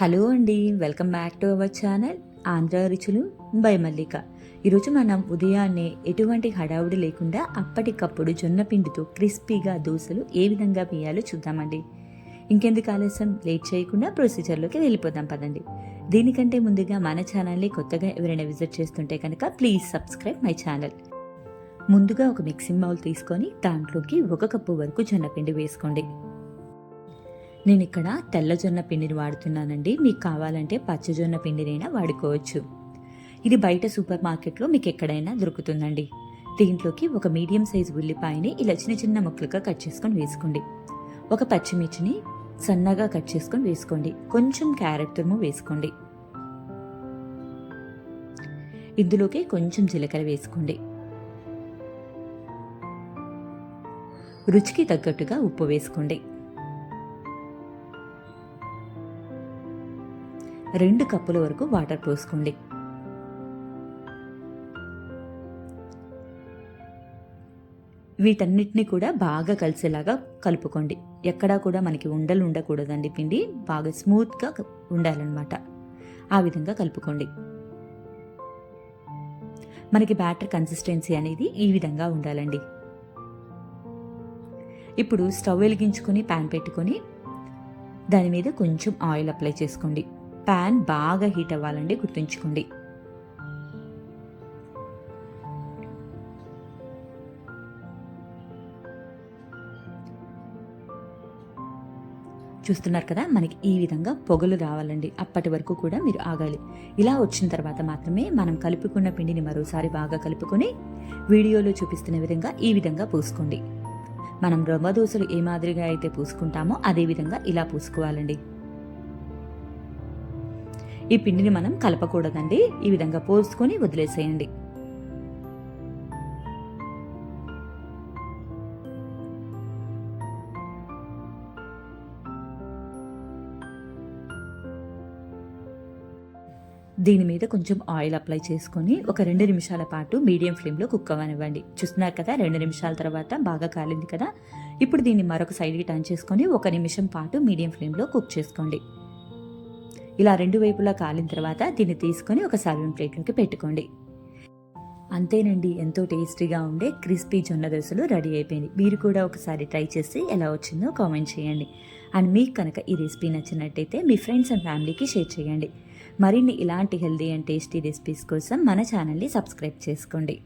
Hello అండి welcome back to our channel Andhra రుచులు by మల్లిక. ఈరోజు మనం ఉదయాన్నే ఎటువంటి హడావుడి లేకుండా అప్పటికప్పుడు జొన్న పిండితో క్రిస్పీగా దోశలు ఏ విధంగా వేయాలో చూద్దామండి. ఇంకెందుకు ఆలస్యం? లేట్ చేయకుండా ప్రొసీజర్లోకి వెళ్ళిపోదాం పదండి. దీనికంటే ముందుగా మన ఛానల్ని కొత్తగా ఎవరైనా విజిట్ చేస్తుంటే కనుక ప్లీజ్ సబ్స్క్రైబ్ మై ఛానల్. ముందుగా ఒక మిక్సింగ్ బౌల్ తీసుకొని దాంట్లోకి ఒక కప్పు వరకు జొన్నపిండి వేసుకోండి. నేను ఇక్కడ తెల్ల జొన్న పిండిని వాడుతున్నానండి. మీకు కావాలంటే పచ్చజొన్న పిండినైనా వాడుకోవచ్చు. ఇది బయట సూపర్ మార్కెట్లో మీకు ఎక్కడైనా దొరుకుతుందండి. దీంట్లోకి ఒక మీడియం సైజు ఉల్లిపాయని ఇలా చిన్న చిన్న ముక్కలుగా కట్ చేసుకొని వేసుకోండి. ఒక పచ్చిమిర్చిని సన్నగా కట్ చేసుకొని వేసుకోండి. కొంచెం క్యారెట్ తురుము వేసుకోండి. ఇందులోకి కొంచెం జీలకర్ర వేసుకోండి. రుచికి తగ్గట్టుగా ఉప్పు వేసుకోండి. రెండు కప్పుల వరకు వాటర్ పోసుకోండి. వీటన్నిటిని కూడా బాగా కలిసేలాగా కలుపుకోండి. ఎక్కడా కూడా మనకి ఉండలు ఉండకూడదండి పిండి. బాగా స్మూత్గా ఉండాలన్నమాట. ఆ విధంగా కలుపుకోండి. మనకి బ్యాటర్ కన్సిస్టెన్సీ అనేది ఈ విధంగా ఉండాలండి. ఇప్పుడు స్టవ్ వెలిగించుకొని ప్యాన్ పెట్టుకొని దాని మీద కొంచెం ఆయిల్ అప్లై చేసుకోండి. ప్యాన్ బాగా హీట్ అవ్వాలండి గుర్తుంచుకోండి. చూస్తున్నారు కదా మనకి ఈ విధంగా పొగలు రావాలండి అప్పటి వరకు కూడా మీరు ఆగాలి. ఇలా వచ్చిన తర్వాత మాత్రమే మనం కలుపుకున్న పిండిని మరోసారి బాగా కలుపుకొని వీడియోలో చూపిస్తున్న విధంగా ఈ విధంగా పూసుకోండి. మనం రవ్వ దోశలు ఏ మాదిరిగా అయితే పూసుకుంటామో అదే విధంగా ఇలా పూసుకోవాలండి. ఈ పిండిని మనం కలపకూడదండి. ఈ విధంగా పోసుకొని వదిలేసేయండి. దీని మీద కొంచెం ఆయిల్ అప్లై చేసుకొని ఒక రెండు నిమిషాల పాటు మీడియం ఫ్లేమ్లో కుక్ అవ్వనివ్వండి. చూస్తున్నారు కదా రెండు నిమిషాల తర్వాత బాగా కాలింది కదా. ఇప్పుడు దీన్ని మరొక సైడ్కి టర్న్ చేసుకొని ఒక నిమిషం పాటు మీడియం ఫ్లేమ్లో కుక్ చేసుకోండి. ఇలా రెండు వైపులా కాలిన తర్వాత దీన్ని తీసుకొని ఒక సర్వింగ్ ప్లేట్లోకి పెట్టుకోండి. అంతేనండి ఎంతో టేస్టీగా ఉండే క్రిస్పీ జొన్న దోశలు రెడీ అయిపోయింది. మీరు కూడా ఒకసారి ట్రై చేసి ఎలా వచ్చిందో కామెంట్ చేయండి. అండ్ మీకు కనుక ఈ రెసిపీ నచ్చినట్టయితే మీ ఫ్రెండ్స్ అండ్ ఫ్యామిలీకి షేర్ చేయండి. మరిన్ని ఇలాంటి హెల్దీ అండ్ టేస్టీ రెసిపీస్ కోసం మన ఛానల్ని సబ్స్క్రైబ్ చేసుకోండి.